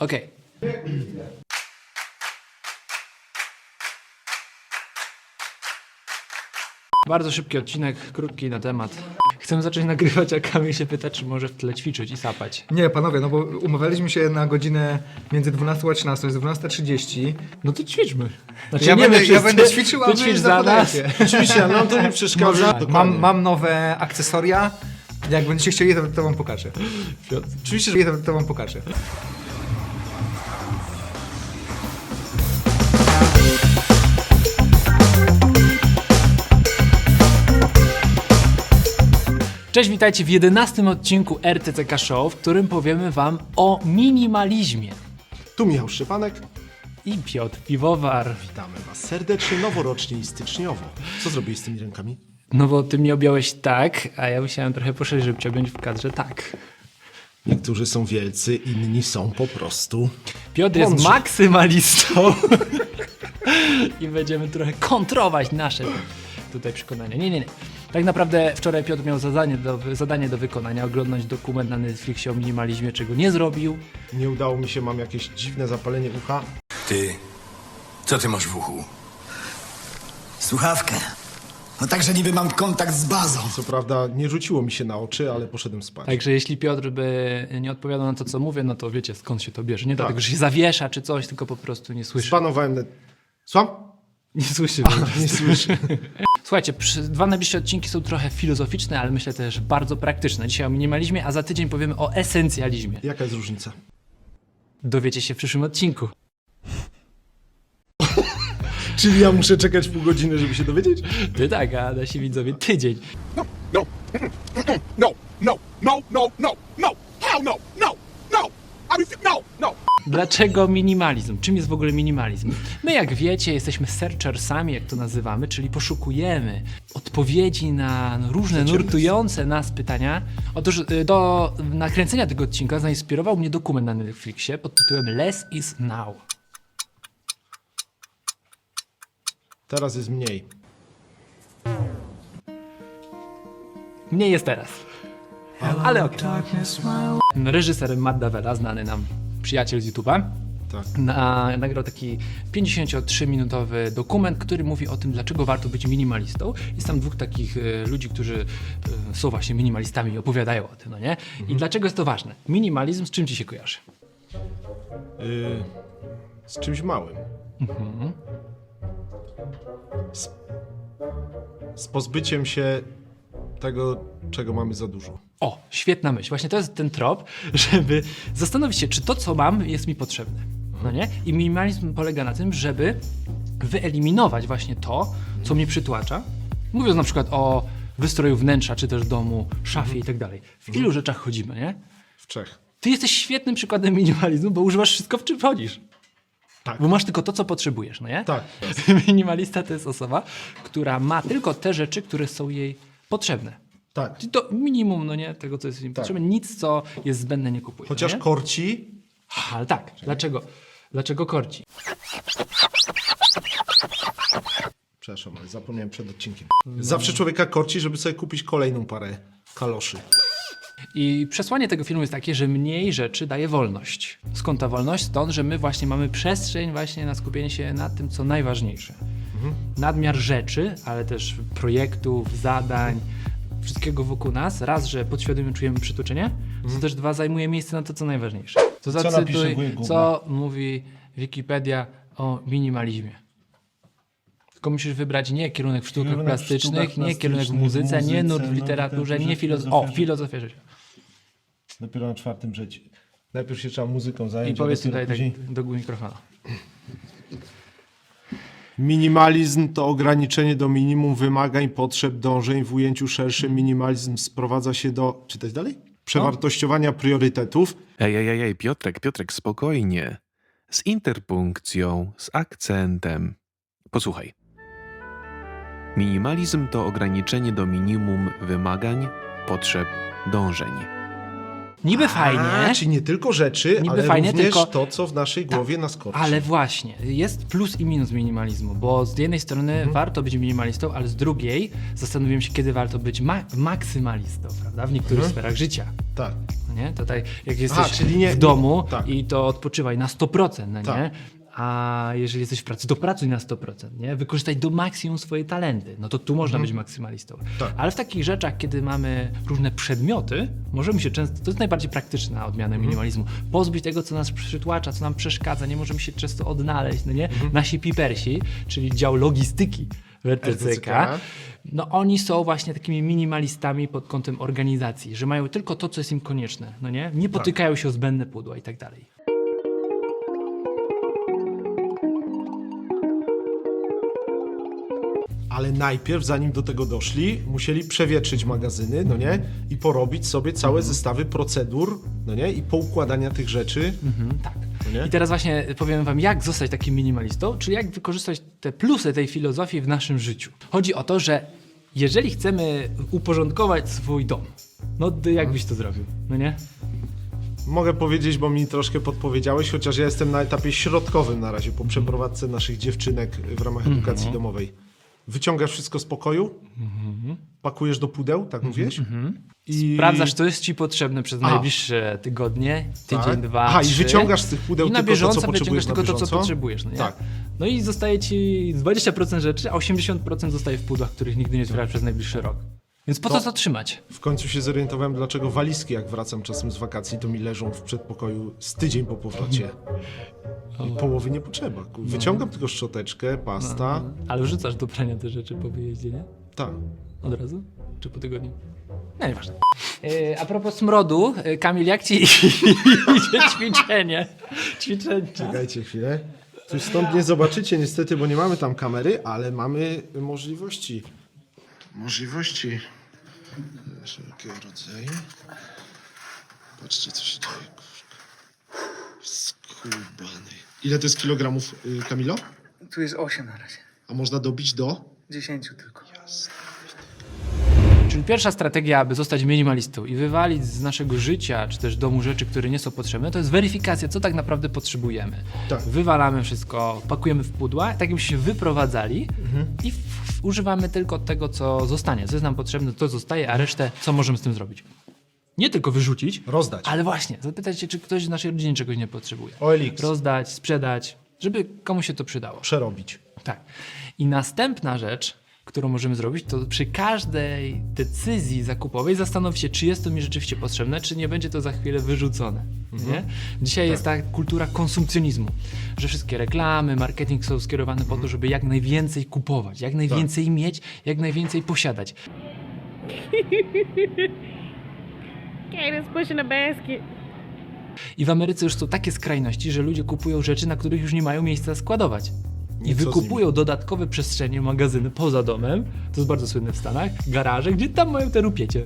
Okej. Bardzo szybki odcinek, krótki na temat. Chcę zacząć nagrywać, a Kamil się pyta, czy może w tle ćwiczyć i sapać. Nie, panowie, no bo umawialiśmy się na godzinę między 12 a 13, jest 12.30. No to ćwiczmy. Znaczy, Ja nie będę- my ja wszyscy, będę ćwiczył, a ty wy ćwicz za nas. Oczywiście, nam to nie przeszkadza. Dokładnie. Mam, mam nowe akcesoria. Jak będziecie chcieli, to, to wam pokażę. Oczywiście, że To, to wam pokażę. Cześć, witajcie w 11 odcinku RTCK Show, w którym powiemy wam o minimalizmie. tu Michał Szczepanek. I Piotr Piwowar. Witamy Was serdecznie, noworocznie i styczniowo. Co zrobiłeś z tymi rękami? No bo ty mnie objąłeś tak, a ja musiałem trochę poszerzyć, żeby cię objąć w kadrze tak. Niektórzy są wielcy, inni są po prostu. Piotr jest maksymalistą i będziemy trochę kontrować nasze tutaj przekonania. Nie, nie, nie. Tak naprawdę wczoraj Piotr miał zadanie do, zadanie do wykonania, oglądać dokument na Netflixie o minimalizmie, czego nie zrobił. Nie udało mi się, mam jakieś dziwne zapalenie ucha. Ty, co ty masz w uchu? Słuchawkę. No także niby mam kontakt z bazą. Co prawda nie rzuciło mi się na oczy, ale poszedłem spać. Także jeśli Piotr by nie odpowiadał na to, co mówię, no to wiecie skąd się to bierze. Nie Tak. dlatego, że się zawiesza czy coś, tylko po prostu nie słyszy. Zbanowałem net... Słucham? Nie słyszy. Nie słyszę. Słuchajcie, przy, dwa najbliższe odcinki są trochę filozoficzne, ale myślę też bardzo praktyczne. Dzisiaj o minimalizmie, a za tydzień powiemy o esencjalizmie. Jaka jest różnica? Dowiecie się w przyszłym odcinku. Czyli ja muszę czekać pół godziny, żeby się dowiedzieć? Ty tak, a nasi widzowie tydzień. no, no, no, no, no, no, no, hell no, no, no, I refuse, no, no. Dlaczego minimalizm? Czym jest w ogóle minimalizm? My, jak wiecie, jesteśmy searchersami, jak to nazywamy, czyli poszukujemy odpowiedzi na różne nurtujące nas pytania. Otóż y, do nakręcenia tego odcinka zainspirował mnie dokument na Netflixie pod tytułem Less is Now. Teraz jest mniej. Mniej jest teraz. Ale okej. Reżyser Matt Davella, znany nam przyjaciel z YouTube'a, Tak. na, nagrał taki 53-minutowy dokument, który mówi o tym, dlaczego warto być minimalistą. Jest tam dwóch takich e, ludzi, którzy e, są właśnie minimalistami i opowiadają o tym, no nie? I dlaczego jest to ważne? Minimalizm z czym ci się kojarzy? Yy, z czymś małym. Z, z pozbyciem się tego, czego mamy za dużo. O, świetna myśl. Właśnie to jest ten trop, żeby zastanowić się, czy to, co mam, jest mi potrzebne. No nie? I minimalizm polega na tym, żeby wyeliminować właśnie to, co mnie przytłacza. Mówiąc na przykład o wystroju wnętrza, czy też domu, szafie i tak dalej. W ilu rzeczach chodzimy, nie? W Czech. Ty jesteś świetnym przykładem minimalizmu, bo używasz wszystko, w czym wchodzisz. Tak. Bo masz tylko to, co potrzebujesz, no nie? Tak. Minimalista to jest osoba, która ma tylko te rzeczy, które są jej potrzebne. Tak. Czyli to minimum, no nie, tego, co jest im potrzebne. Nic, co jest zbędne, nie kupuje. Chociaż no nie? korci, Ale tak, dlaczego? Dlaczego korci? Przepraszam, ale zapomniałem przed odcinkiem. Zawsze człowieka korci, żeby sobie kupić kolejną parę kaloszy. I przesłanie tego filmu jest takie, że mniej rzeczy daje wolność. Skąd ta wolność? Stąd, że my właśnie mamy przestrzeń właśnie na skupienie się na tym, co najważniejsze. Nadmiar rzeczy, ale też projektów, zadań, wszystkiego wokół nas. Raz, że podświadomie czujemy przytłoczenie, to też dwa, zajmuje miejsce na to, co najważniejsze. To napisze zacytuj, Google? co mówi Wikipedia o minimalizmie. Tylko musisz wybrać nie kierunek w sztukach Kierunek w plastycznych, sztukach nie kierunek w plastycznych, muzyce, w nie muzyce, nurt w no, literaturze, nie filozofię. O, filozofia. filozofia życia. Dopiero na czwartym życiu. Najpierw się trzeba muzyką I zająć, a powiedz dopiero tutaj tak później... do mikrofonu. Minimalizm to ograniczenie do minimum wymagań, potrzeb, dążeń. W ujęciu szerszym minimalizm sprowadza się do... Czytać dalej? Przewartościowania priorytetów. Ej, ej, ej, ej, Piotrek, Piotrek, spokojnie. Z interpunkcją, z akcentem. Posłuchaj. Minimalizm to ograniczenie do minimum wymagań, potrzeb, dążeń. Niby fajnie, czyli nie tylko rzeczy, Niby ale fajnie, również tylko- to, co w naszej głowie nas korci. ale właśnie, jest plus i minus minimalizmu, bo z jednej strony Mhm. warto być minimalistą, ale z drugiej zastanowiłem się, kiedy warto być ma- maksymalistą, prawda? W niektórych Mhm. sferach życia. Tak. no nie? Tutaj jak jesteś czyli nie- w domu tak. i to odpoczywaj na 100%, no nie? Tak. A jeżeli jesteś w pracy, to pracuj na 100%, nie? Wykorzystaj do maksimum swoje talenty. No to tu można być maksymalistą. Mhm. Tak. Ale w takich rzeczach, kiedy mamy różne przedmioty, możemy się często, to jest najbardziej praktyczna odmiana Mhm. minimalizmu, pozbyć tego, co nas przytłacza, co nam przeszkadza, nie możemy się często odnaleźć, no nie? Mhm. Nasi pipersi, czyli dział logistyki w RTCK, RTCK. no oni są właśnie takimi minimalistami pod kątem organizacji, że mają tylko to, co jest im konieczne, no nie? Nie potykają się o zbędne pudła i tak dalej. Ale najpierw, zanim do tego doszli, musieli przewietrzyć magazyny, no nie? I porobić sobie całe zestawy procedur, no nie? I poukładania tych rzeczy. Tak. No nie? I teraz właśnie powiem wam, jak zostać takim minimalistą, czyli jak wykorzystać te plusy tej filozofii w naszym życiu. Chodzi o to, że jeżeli chcemy uporządkować swój dom, no to jak byś to zrobił, no nie? Mogę powiedzieć, bo mi troszkę podpowiedziałeś, chociaż ja jestem na etapie środkowym na razie po przeprowadzce naszych dziewczynek w ramach edukacji domowej. Wyciągasz wszystko z pokoju, pakujesz do pudeł, tak mówisz? I... Sprawdzasz, co jest ci potrzebne przez A. najbliższe tygodnie, tydzień, Tak. dwa, Aha, i trzy. wyciągasz z tych pudeł I na tylko to, co potrzebujesz tylko to, co potrzebujesz, no nie? Tak. No i zostaje ci 20% rzeczy, a 80% zostaje w pudłach, których nigdy nie otwierasz przez najbliższy rok. Więc po co to trzymać? W końcu się zorientowałem, dlaczego walizki, jak wracam czasem z wakacji, to mi leżą w przedpokoju z tydzień po powrocie. I połowy nie potrzeba. Ku- Wyciągam tylko szczoteczkę, pasta. Ale wrzucasz do prania te rzeczy po wyjeździe, nie? Tak. Od razu? Czy po tygodniu? No nieważne. Yy, a propos smrodu, yy, Kamil, jak ci idzie ćwiczenie? Ćwiczenie. Czekajcie chwilę. Tu stąd nie zobaczycie niestety, bo nie mamy tam kamery, ale mamy możliwości. Możliwości wszelkiego rodzaju. Patrzcie, co się dzieje. kurwa. Ile to jest kilogramów, y, Kamilo? Tu jest 8 na razie. A można dobić do? 10 tylko. Czyli pierwsza strategia, aby zostać minimalistą i wywalić z naszego życia, czy też domu rzeczy, które nie są potrzebne, to jest weryfikacja, co tak naprawdę potrzebujemy. Tak. Wywalamy wszystko, pakujemy w pudła, tak jakbyśmy się wyprowadzali i w, w, używamy tylko tego, co zostanie. Co jest nam potrzebne, to zostaje, a resztę, co możemy z tym zrobić? Nie tylko wyrzucić, Rozdać. ale właśnie, zapytać się, czy ktoś w naszej rodzinie czegoś nie potrzebuje. OLX. Rozdać, sprzedać, żeby komuś się to przydało. Przerobić. Tak. I następna rzecz, którą możemy zrobić, to przy każdej decyzji zakupowej zastanowić się, czy jest to mi rzeczywiście potrzebne, czy nie będzie to za chwilę wyrzucone. Nie? Dzisiaj jest ta kultura konsumpcjonizmu, że wszystkie reklamy, marketing są skierowane po to, żeby jak najwięcej kupować, jak najwięcej mieć, jak najwięcej posiadać. Kate is pushing a basket. I w Ameryce już są takie skrajności, że ludzie kupują rzeczy, na których już nie mają miejsca składować. I I co z wykupują dodatkowe przestrzenie, magazyny poza domem, to jest bardzo słynne w Stanach, garaże, gdzie tam mają te rupiecie.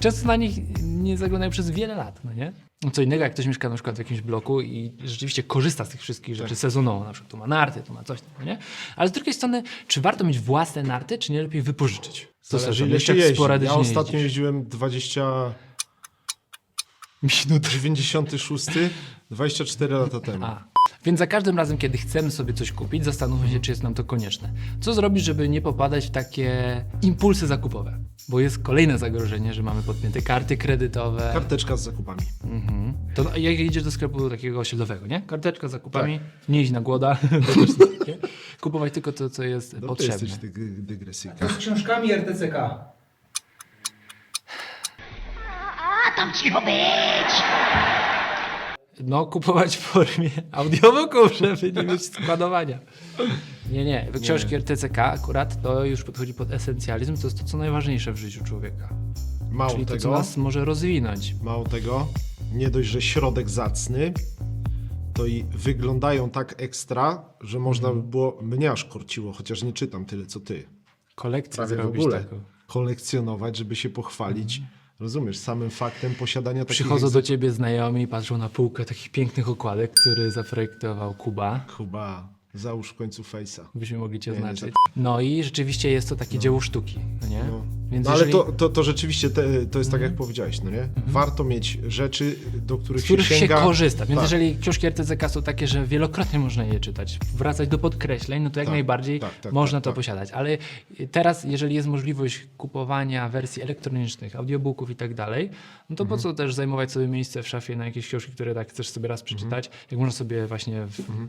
Często na nich nie zaglądają przez wiele lat, no nie? No Co innego, jak ktoś mieszka na przykład w jakimś bloku i rzeczywiście korzysta z tych wszystkich rzeczy sezonowo, na przykład tu ma narty, tu ma coś, no nie? Ale z drugiej strony, czy warto mieć własne narty, czy nie lepiej wypożyczyć? To Zależy, ile jeszcze się jak jeździ. sporadycznie Ja ostatnio jeździsz. jeździłem 20... Minut. 96, 24 lata temu. A. Więc za każdym razem, kiedy chcemy sobie coś kupić, zastanówmy się, czy jest nam to konieczne. Co zrobić, żeby nie popadać w takie impulsy zakupowe? Bo jest kolejne zagrożenie, że mamy podpięte karty kredytowe. Karteczka z zakupami. Mhm. To no, jak idziesz do sklepu takiego osiedlowego, nie? Karteczka z zakupami, Tak. nie iść na głoda, to też nie. kupować tylko to, co jest No, ty potrzebne. jesteś dyg- dygresyjka. Z książkami RTCK. No, kupować w formie audiobooków, żeby nie mieć składowania. Nie, nie. Książki RTCK akurat to już podchodzi pod esencjalizm. To jest to, co najważniejsze w życiu człowieka. Mało Czyli to, co tego, nas może rozwinąć. mało tego, nie dość, że środek zacny, to i wyglądają tak ekstra, że można Mhm. by było, mnie aż korciło, chociaż nie czytam tyle co ty, Kolekcję prawie w ogóle, taką. kolekcjonować, żeby się pochwalić, rozumiesz, samym faktem posiadania takich Przychodzą do ciebie znajomi i patrzą na półkę takich pięknych okładek, który zaprojektował Kuba. Kuba, załóż w końcu fejsa. Byśmy mogli cię Nie, nie, znaczyć. No i rzeczywiście jest to takie dzieło sztuki, no nie? No. Więc No ale jeżeli, Mhm. to, to, to rzeczywiście te, to jest tak, jak powiedziałeś, no nie? Warto mieć rzeczy, do których, z których się się sięga. korzysta. Więc Tak. jeżeli książki RTCK są takie, że wielokrotnie można je czytać, wracać do podkreśleń, no to jak Tak, najbardziej tak, tak, można tak, to tak. posiadać. Ale teraz, jeżeli jest możliwość kupowania wersji elektronicznych, audiobooków i tak dalej, no to Mhm. po co też zajmować sobie miejsce w szafie na jakieś książki, które tak chcesz sobie raz przeczytać, jak można sobie właśnie w, Mhm.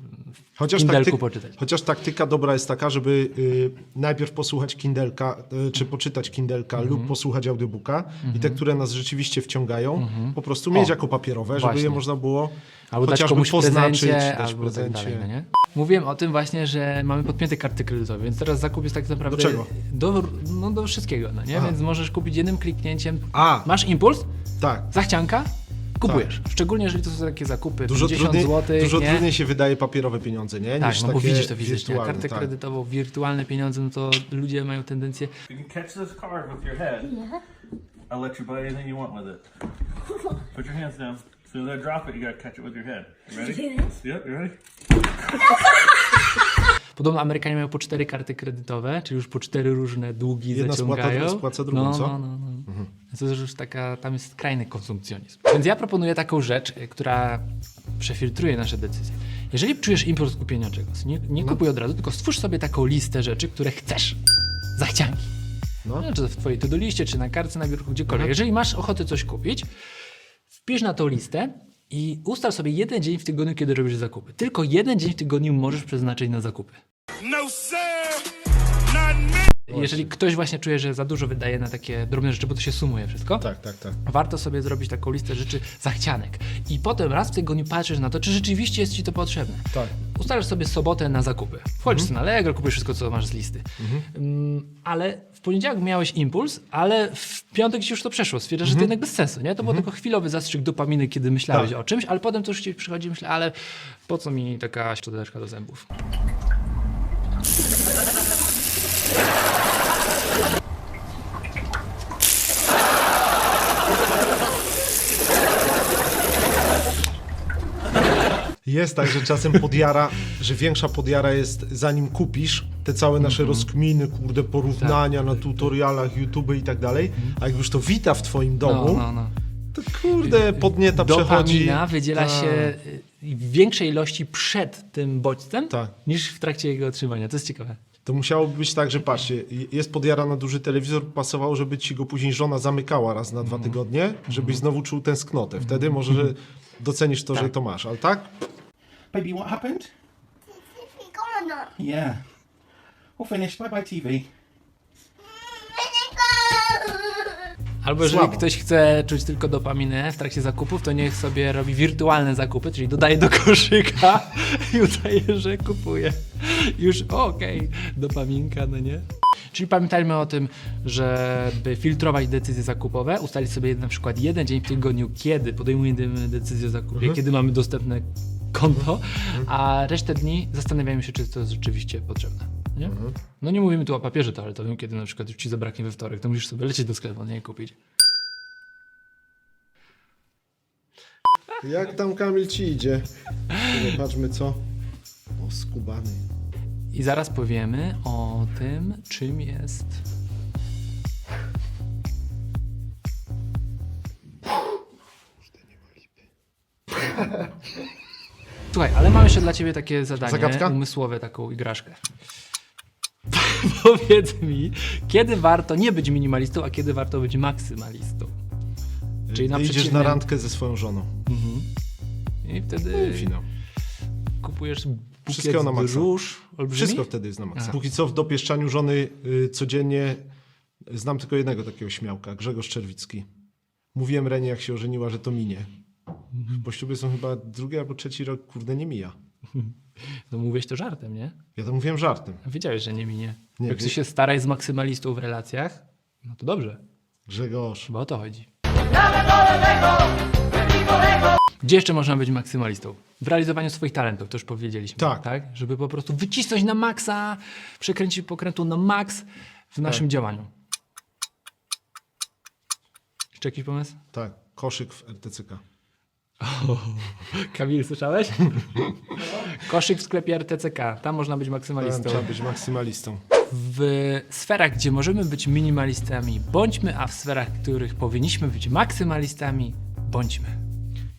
Chociaż, Kindle'ku taktyk- poczytać. chociaż taktyka dobra jest taka, żeby y, najpierw posłuchać Kindelka, y, czy poczytać Kindelka Mhm. lub posłuchać audiobooka i te, które nas rzeczywiście wciągają, po prostu mieć O, jako papierowe, żeby właśnie. je można było Albo dać komuś poznaczyć, prezencie, dać albo tak prezencie. dalej, no nie? Mówiłem o tym właśnie, że mamy podpięte karty kredytowe, więc teraz zakup jest tak naprawdę... Do czego? Do, no do wszystkiego, no nie? Aha. Więc możesz kupić jednym kliknięciem. A. Masz impuls, Tak. zachcianka, kupujesz. Szczególnie jeżeli to są takie zakupy Dużo, 50 trudniej, zł, dużo nie? trudniej się wydaje papierowe pieniądze, nie? Tak, niż no bo takie widzisz to fizycznie. A wirtualne, kartę tak. kredytową, wirtualne pieniądze, no to ludzie mają tendencję... You can catch this card with your head. I'll let you buy anything you want with it. Put your hands down. As soon as I drop it, you gotta catch it with your head. You ready? Yep, you ready? Podobno Amerykanie mają po cztery karty kredytowe, czyli już po cztery różne długi Jedna spłata, zaciągają. druga spłaca drugą, no, co? No, no, no. To jest już taka, tam jest skrajny konsumpcjonizm. Więc ja proponuję taką rzecz, y, która przefiltruje nasze decyzje. Jeżeli czujesz impuls kupienia czegoś, nie, nie No. kupuj od razu, tylko stwórz sobie taką listę rzeczy, które chcesz. Zachcianki. No. No. Czy w twojej to liście, czy na kartce na biurku, gdziekolwiek. Jeżeli masz ochotę coś kupić, wpisz na tą listę i ustal sobie jeden dzień w tygodniu, kiedy robisz zakupy. Tylko jeden dzień w tygodniu możesz przeznaczyć na zakupy. No, sir! Me! Jeżeli ktoś właśnie czuje, że za dużo wydaje na takie drobne rzeczy, bo to się sumuje wszystko, Tak, tak, tak. warto sobie zrobić taką listę rzeczy zachcianek. I potem raz w tygodniu patrzysz na to, czy rzeczywiście jest ci to potrzebne. Tak. Ustalasz sobie sobotę na zakupy. Wchodzisz sobie na Allegro, kupujesz wszystko, co masz z listy. Mm, ale w poniedziałek miałeś impuls, ale w piątek ci już to przeszło. Stwierdzasz, że to jednak bez sensu, nie? To był tylko chwilowy zastrzyk dopaminy, kiedy myślałeś Tak. o czymś, ale potem to już ci przychodzi i myślę, ale po co mi taka szczoteczka do zębów? Jest tak, że czasem podjara, że większa podjara jest zanim kupisz te całe nasze rozkminy, kurde, porównania na tutorialach, YouTube i tak dalej, a jak już to wita w twoim domu, No, no, no. to kurde, podnieta przechodzi. Dopamina wydziela Tak. się y, w większej ilości przed tym bodźcem Tak. niż w trakcie jego otrzymania. To jest ciekawe. To musiało być tak, że patrzcie, jest podjara na duży telewizor, pasowało, żeby ci go później żona zamykała raz na Mhm. dwa tygodnie, żebyś znowu czuł tęsknotę. Wtedy może że docenisz to, że to masz, ale tak? Baby, what happened? Yeah. We're finished. Bye bye, TV. Albo jeżeli Słabo. ktoś chce czuć tylko dopaminę w trakcie zakupów, to niech sobie robi wirtualne zakupy, czyli dodaje do koszyka i udaje, że kupuje. Już okej, dopaminka, no nie? Czyli pamiętajmy o tym, żeby filtrować decyzje zakupowe, ustalić sobie na przykład jeden dzień w tygodniu, kiedy podejmujemy decyzję o zakupie, kiedy mamy dostępne konto, a resztę dni zastanawiamy się, czy to jest rzeczywiście potrzebne. Nie? No nie mówimy tu o papierze toaletowym, kiedy na przykład już ci zabraknie we wtorek, to musisz sobie lecieć do sklepu, nie kupić. Jak tam Kamil ci idzie? Zobaczmy co. O, skubany. I zaraz powiemy o tym, czym jest. Słuchaj, ale mam jeszcze dla ciebie takie zadanie Zagadka? umysłowe, taką igraszkę. Powiedz mi, kiedy warto nie być minimalistą, a kiedy warto być maksymalistą. Czyli na Ty idziesz na przeciwnym- randkę ze swoją żoną. I wtedy Finał. kupujesz Wszystkiego na maksa. róż olbrzymi? Wszystko wtedy jest na maksa. Aha. Póki co w dopieszczaniu żony y, codziennie znam tylko jednego takiego śmiałka, Grzegorz Czerwicki. Mówiłem Renie, jak się ożeniła, że to minie. Mhm. Po ślubie są chyba drugi albo trzeci rok, kurde, nie mija. No mówiłeś to żartem, nie? Ja to mówiłem żartem. Wiedziałeś, że nie minie. Nie, Jak wie- ty się staraj z maksymalistą w relacjach, no to dobrze, Grzegorz. bo o to chodzi. Gdzie jeszcze można być maksymalistą? W realizowaniu swoich talentów, to już powiedzieliśmy. Tak. Żeby po prostu wycisnąć na maksa, przekręcić pokrętu na maks w naszym Tak. działaniu. Jeszcze jakiś pomysł? Tak, koszyk w RTCK. Kamil, słyszałeś? Koszyk w sklepie RTCK. Tam można być Tam maksymalistą. trzeba być maksymalistą. W sferach, gdzie możemy być minimalistami, bądźmy, a w sferach, w których powinniśmy być maksymalistami, bądźmy.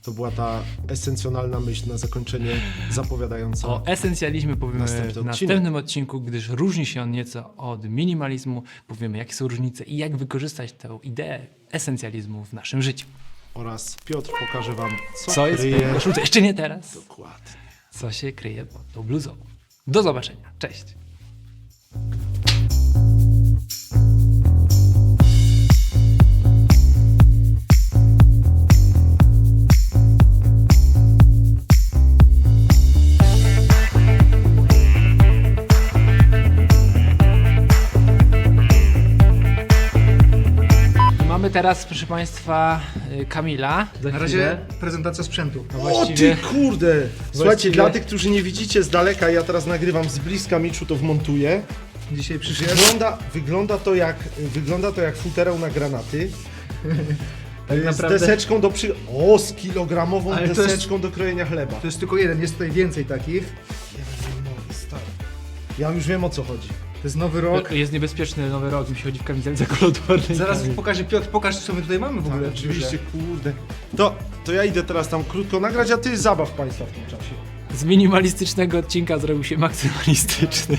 To była ta esencjonalna myśl na zakończenie zapowiadająca. O esencjalizmie powiemy Następny w odcinek. następnym odcinku, gdyż różni się on nieco od minimalizmu. Powiemy, jakie są różnice i jak wykorzystać tę ideę esencjalizmu w naszym życiu. Oraz Piotr pokaże wam, co, Co jest w kryje... tej koszulce? Jeszcze nie teraz. Dokładnie. Co się kryje pod tą bluzą. Do zobaczenia. Cześć. Teraz, proszę Państwa, y, Kamila. Za Na chwilę. razie prezentacja sprzętu. No O właściwie- ty kurde! Słuchajcie, Właściwie- dla tych, którzy nie widzicie z daleka, ja teraz nagrywam z bliska, Miczu to wmontuję. Dzisiaj przyszedł. Wygląda, wygląda, to jak, wygląda to jak futerał na granaty. z naprawdę- deseczką do przy... O, z kilogramową Ale to jest- deseczką do krojenia chleba. To jest tylko jeden, jest tutaj więcej takich. Ja już wiem o co chodzi. To jest nowy rok. Jest niebezpieczny nowy rok, mi się chodzi w kamizelce kolorownej. Zaraz pokażę, Piotr, pokaż co my tutaj mamy w ogóle. Tak, oczywiście, kurde. To, to ja idę teraz tam krótko nagrać, a ty zabaw państwa w tym czasie. Z minimalistycznego odcinka zrobił się maksymalistyczny.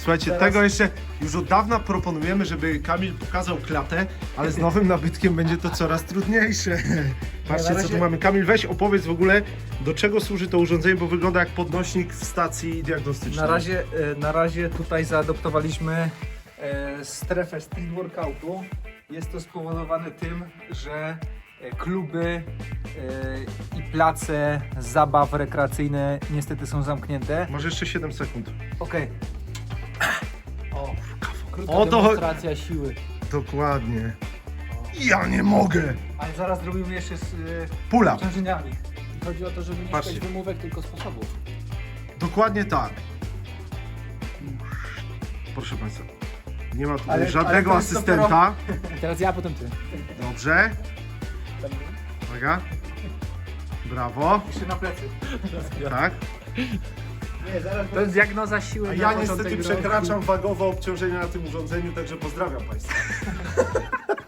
Słuchajcie, tego jeszcze już od dawna proponujemy, żeby Kamil pokazał klatę, ale z nowym nabytkiem będzie to coraz trudniejsze. Patrzcie, co tu mamy. Kamil, weź opowiedz w ogóle, do czego służy to urządzenie, bo wygląda jak podnośnik w stacji diagnostycznej. Na razie, e, na razie tutaj zaadoptowaliśmy e, strefę street workoutu. Jest to spowodowane tym, że e, kluby e, i place zabaw rekreacyjne niestety są zamknięte. Masz jeszcze 7 sekund. Okej. O, krótka O to demonstracja siły. Dokładnie. Ja nie mogę! Ale zaraz zrobimy jeszcze z e, Pula. obciążeniami. Chodzi o to, żeby nie Patrzcie. szukać wymówek, tylko sposobów. Dokładnie tak. Proszę Państwa. Nie ma tutaj Ale- żadnego ale to jest asystenta. Teraz ja, potem ty. Dobrze. Uwaga. Brawo. Jeszcze na plecy. Tak. To jest diagnoza siły A na ja początek niestety roku. przekraczam wagowe obciążenie na tym urządzeniu, także pozdrawiam Państwa.